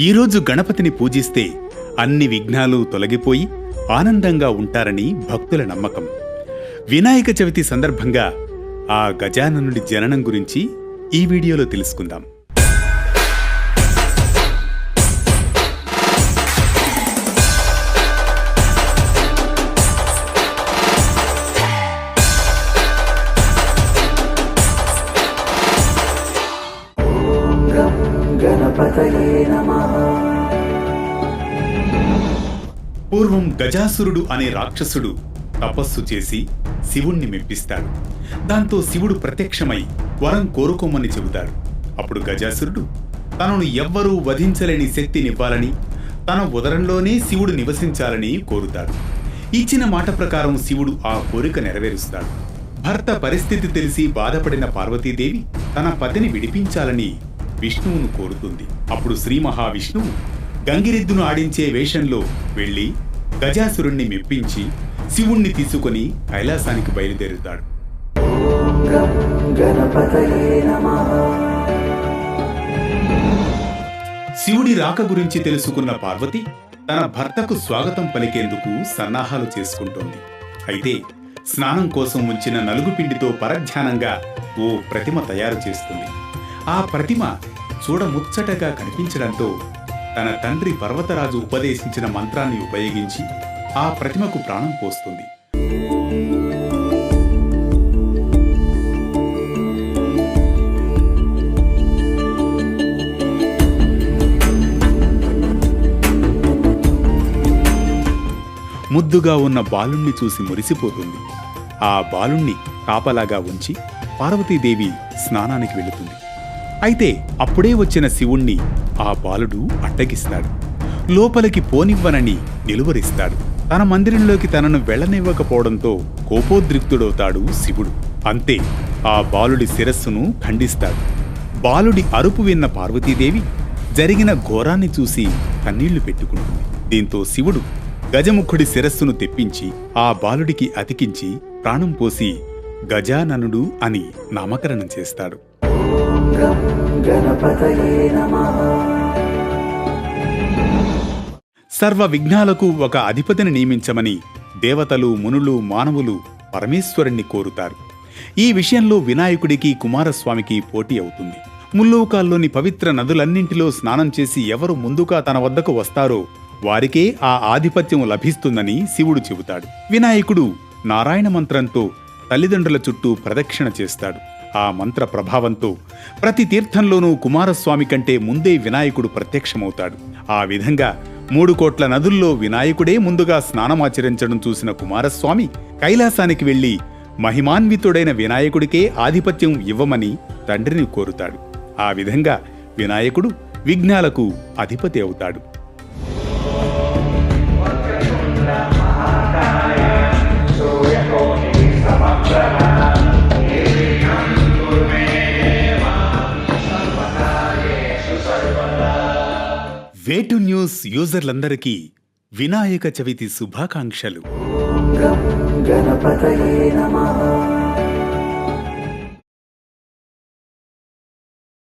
ఈరోజు గణపతిని పూజిస్తే అన్ని విఘ్నాలు తొలగిపోయి ఆనందంగా ఉంటారని భక్తుల నమ్మకం. వినాయక చవితి సందర్భంగా ఆ గజాననుడి జననం గురించి ఈ వీడియోలో తెలుసుకుందాం. పూర్వం గజాసురుడు అనే రాక్షసుడు తపస్సు చేసి శివుణ్ణి మెప్పిస్తాడు. దాంతో శివుడు ప్రత్యక్షమై వరం కోరుకోమని చెబుతాడు. అప్పుడు గజాసురుడు తనను ఎవ్వరూ వధించలేని శక్తినివ్వాలని తన ఉదరంలోనే శివుడు నివసించాలని కోరుతాడు. ఇచ్చిన మాట ప్రకారం శివుడు ఆ కోరిక నెరవేరుస్తాడు. భర్త పరిస్థితి తెలిసి బాధపడిన పార్వతీదేవి తన పతిని విడిపించాలని విష్ణువును కోరుతుంది. అప్పుడు శ్రీ మహావిష్ణువు గంగిరెద్దును ఆడించే వేషంలో వెళ్ళి గజాసురుణ్ణి మెప్పించి శివుణ్ణి తీసుకుని కైలాసానికి బయలుదేరుతాడు. శివుడి రాక గురించి తెలుసుకున్న పార్వతి తన భర్తకు స్వాగతం పలికేందుకు సన్నాహాలు చేసుకుంటోంది. అయితే స్నానం కోసం ఉంచిన నలుగు పిండితో పరధ్యానంగా ఓ ప్రతిమ తయారు చేస్తుంది. ఆ ప్రతిమ చూడముచ్చటగా కనిపించడంతో తన తండ్రి పర్వతరాజు ఉపదేశించిన మంత్రాన్ని ఉపయోగించి ఆ ప్రతిమకు ప్రాణం పోస్తుంది. ముద్దుగా ఉన్న బాలుణ్ణి చూసి మురిసిపోతుంది. ఆ బాలుణ్ణి కాపలాగా ఉంచి పార్వతీదేవి స్నానానికి వెళుతుంది. అయితే అప్పుడే వచ్చిన శివుణ్ణి ఆ బాలుడు అడ్డగిస్తాడు. లోపలికి పోనివ్వనని నిలువరిస్తాడు. తన మందిరంలోకి తనను వెళ్ళనివ్వకపోవడంతో కోపోద్రిక్తుడవుతాడు శివుడు. అంతే ఆ బాలుడి శిరస్సును ఖండిస్తాడు. బాలుడి అరుపు విన్న పార్వతీదేవి జరిగిన ఘోరాన్ని చూసి కన్నీళ్ళు పెట్టుకుంటుంది. దీంతో శివుడు గజముఖుడి శిరస్సును తెప్పించి ఆ బాలుడికి అతికించి ప్రాణం పోసి గజాననుడు అని నామకరణం చేస్తాడు. సర్వ విఘ్నాలకు ఒక అధిపతిని నియమించమని దేవతలు మునులు మానవులు పరమేశ్వరుణ్ణి కోరుతారు. ఈ విషయంలో వినాయకుడికి కుమారస్వామికి పోటీ అవుతుంది. ముల్లోకాల్లోని పవిత్ర నదులన్నింటిలో స్నానం చేసి ఎవరు ముందుగా తన వద్దకు వస్తారో వారికే ఆ ఆధిపత్యం లభిస్తుందని శివుడు చెబుతాడు. వినాయకుడు నారాయణ మంత్రంతో తల్లిదండ్రుల చుట్టూ ప్రదక్షిణ చేస్తాడు. ఆ మంత్ర ప్రభావంతో ప్రతి తీర్థంలోనూ కుమారస్వామి కంటే ముందే వినాయకుడు ప్రత్యక్షమవుతాడు. ఆ విధంగా మూడు కోట్ల నదుల్లో వినాయకుడే ముందుగా స్నానమాచరించడం చూసిన కుమారస్వామి కైలాసానికి వెళ్ళి మహిమాన్వితుడైన వినాయకుడికే ఆధిపత్యం ఇవ్వమని తండ్రిని కోరుతాడు. ఆ విధంగా వినాయకుడు విఘ్నాలకు అధిపతి అవుతాడు. వేటు న్యూస్ యూజర్లందరికీ వినాయక చవితి శుభాకాంక్షలు. గణపతయే నమః.